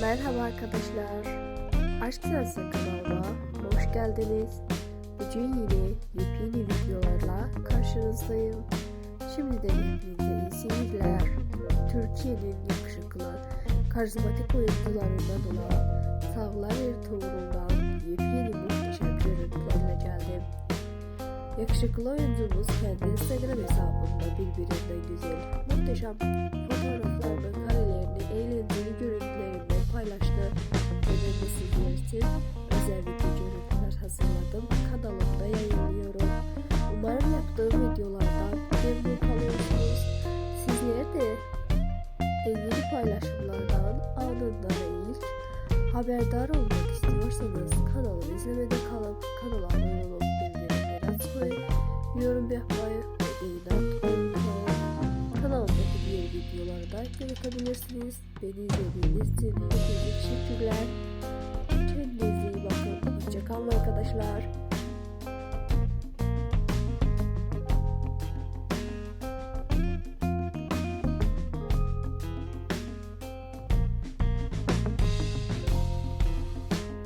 Merhaba arkadaşlar. Aşk Sensi kanalıma hoş geldiniz. Bugün yine yepyeni videolarla karşınızdayım. Şimdiden hepinize iyi seyirler. Türkiye'nin yakışıklı, karizmatik oyuncularından olan Savlar Ertuğrul'dan yepyeni muhteşem görüntülerle geldim. Yakışıklı oyuncumuz kendi Instagram hesabında birbirinden güzel, muhteşem fotoğraflarını, de en yeni paylaşımlardan anında ilk haberdar olmak istiyorsanız kanalımı izlemede kalıp kanala abone olup bildirimleri açmayı, yorum yapmayı ve atmayı unutmayın. Kanalımdaki diğer videoları da görebilirsiniz. Beni izlediğiniz için hepinize teşekkürler. Kendinize iyi bakın. Hoşçakalın arkadaşlar.